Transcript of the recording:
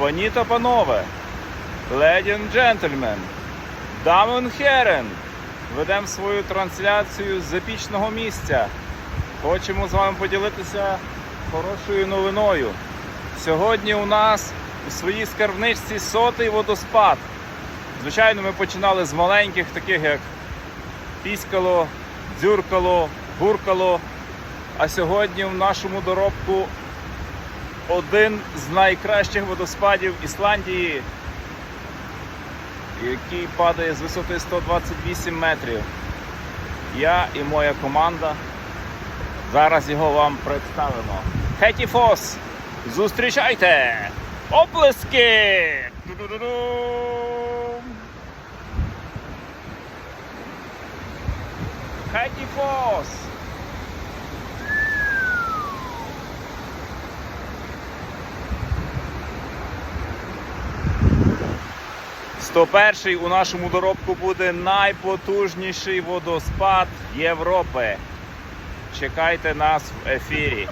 Пані та панове, леді and джентльмен, дамен херен, ведемо свою трансляцію з епічного місця. Хочемо з вами поділитися хорошою новиною. Сьогодні у нас у своїй скарбничці сотий водоспад. Звичайно, ми починали з маленьких, таких як піскало, дзюркало, гуркало. А сьогодні в нашому доробку один з найкращих водоспадів Ісландії, який падає з висоти 128 метрів. Я і моя команда зараз його вам представимо. Хеті Фос! Зустрічайте! Оплески! Ду-ду-ду-дум! 101-й у нашому доробку буде найпотужніший водоспад Європи. Чекайте нас в ефірі.